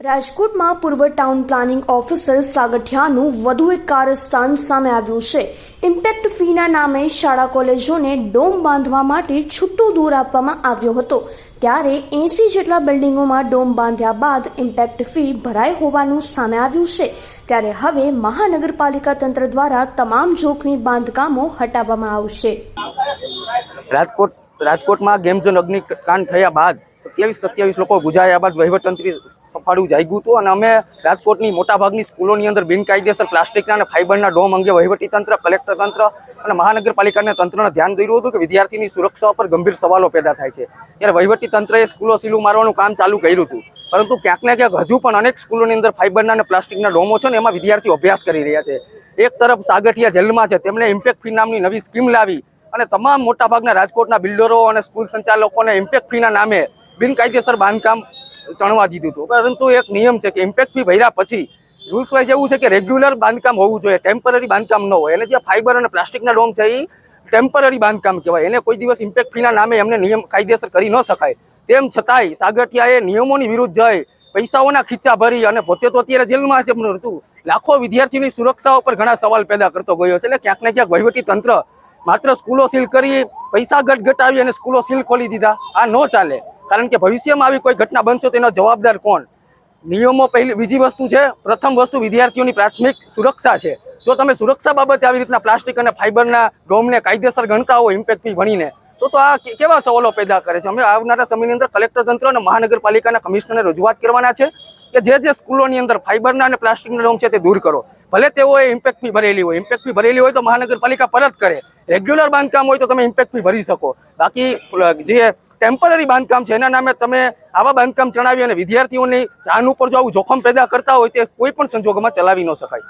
રાજકોટમાં પૂર્વ town planning officer સાગઠિયાનું વધુ એક કારસ્થાન સામે આવ્યું છે. ઇમ્પેક્ટ ફીના નામે શાળા કોલેજોને ડોમ બાંધવા માટે છૂટો દૂર આપવામાં આવ્યો હતો. ત્યારે એસી જેટલા બિલ્ડિંગોમાં ડોમ બાંધ્યા બાદ ઇમ્પેક્ટ ફી ભરાઈ હોવાનું સામે આવ્યું છે. ત્યારે હવે મહાનગરપાલિકા તંત્ર દ્વારા તમામ જોખમી બાંધકામો હટાવવામાં આવશે. રાજકોટ રાજકોટમાં ગેમઝોન અગ્નિકાંડ થયા બાદ સત્યાવીસ સત્યાવીસ લોકો ગુજાર્યા બાદ વહીવટતંત્રી સફાળું જાગ્યું હતું અને અમે રાજકોટની મોટાભાગની સ્કૂલોની અંદર બિનકાયદેસર પ્લાસ્ટિકના અને ફાઇબરના ડોમ અંગે વહીવટીતંત્ર કલેક્ટર તંત્ર અને મહાનગરપાલિકાને તંત્રને ધ્યાન દોર્યું હતું કે વિદ્યાર્થીની સુરક્ષા પર ગંભીર સવાલો પેદા થાય છે. ત્યારે તંત્રએ સ્કૂલો સીલું મારવાનું કામ ચાલુ કર્યું હતું. પરંતુ ક્યાંક ને ક્યાંક હજુ પણ અનેક સ્કૂલોની અંદર ફાઇબરના અને પ્લાસ્ટિકના ડોમો છે ને એમાં વિદ્યાર્થીઓ અભ્યાસ કરી રહ્યા છે. એક તરફ સાગઠિયા જેલમાં છે, તેમણે ઇમ્પેક્ટ ફી નામની નવી સ્કીમ લાવી અને તમામ મોટાભાગના રાજકોટના બિલ્ડરો અને સ્કૂલ સંચાલકોને ઇમ્પેક્ટ ફીના નામે બિનકાયદેસર બાંધકામ ચણવા દીધું હતું. પરંતુ એક નિયમ છે કે ઇમ્પેક્ટ ફી ભર્યા પછી રૂલ્સ વાઇઝ એવું છે કે રેગ્યુલર બાંધકામ હોવું જોઈએ ટેમ્પરરી બાંધકામ ન હોય. એને જે ફાઇબર અને પ્લાસ્ટિકના ડોમ છે એ ટેમ્પરરી બાંધકામ કહેવાય. એને કોઈ દિવસ ઇમ્પેક્ટ ફીના નામે એમને નિયમ કાયદેસર કરી ન શકાય. તેમ છતાંય સાગઠિયાએ નિયમોની વિરુદ્ધ જઈ પૈસાઓના ખીચ્ચા ભરી અને પોતે તો અત્યારે જેલમાં છે પણ લાખો વિદ્યાર્થીની સુરક્ષા ઉપર ઘણા સવાલ પેદા કરતો ગયો છે. એટલે ક્યાંક ને ક્યાંક વહીવટી તંત્ર માત્ર સ્કૂલો સીલ કરી પૈસા ગટગટાવી અને સ્કૂલો સીલ ખોલી દીધા. આ ન ચાલે. કારણ કે ભવિષ્યમાં આવી કોઈ ઘટના બનશે તેનો જવાબદાર કોણ? નિયમો પહેલી, બીજી વસ્તુ છે, પ્રથમ વસ્તુ વિદ્યાર્થીઓની પ્રાથમિક સુરક્ષા છે. જો તમે સુરક્ષા બાબતે આવી રીતના પ્લાસ્ટિક અને ફાઇબરના ડોમને કાયદેસર ગણતા હોય ઇમ્પેક્ટ ફી ભણીને, તો તો આ કેવા સવાલો પેદા કરે છે? અમે આવનારા સમયની અંદર કલેક્ટર તંત્ર અને મહાનગરપાલિકાના કમિશનરને રજૂઆત કરવાના છે કે જે જે સ્કૂલોની અંદર ફાઇબરના અને પ્લાસ્ટિકના ડોમ છે તે દૂર કરો. ભલે તેઓએ ઇમ્પેક્ટ ફી ભરેલી હોય ઇમ્પેક્ટ ભરેલી હોય તો મહાનગરપાલિકા પરત કરે. રેગ્યુલર બાંધકામ હોય તો તમે ઇમ્પેક્ટ ફી ભરી શકો. બાકી, જે ટેમ્પરરી બાંધકામ છે, એના નામે તમે આવા બાંધકામ ચણાવી અને વિદ્યાર્થીઓની જાન ઉપર જો આવું જોખમ પેદા કરતા હોય, તે કોઈ પણ સંજોગોમાં ચલાવી ન શકાય.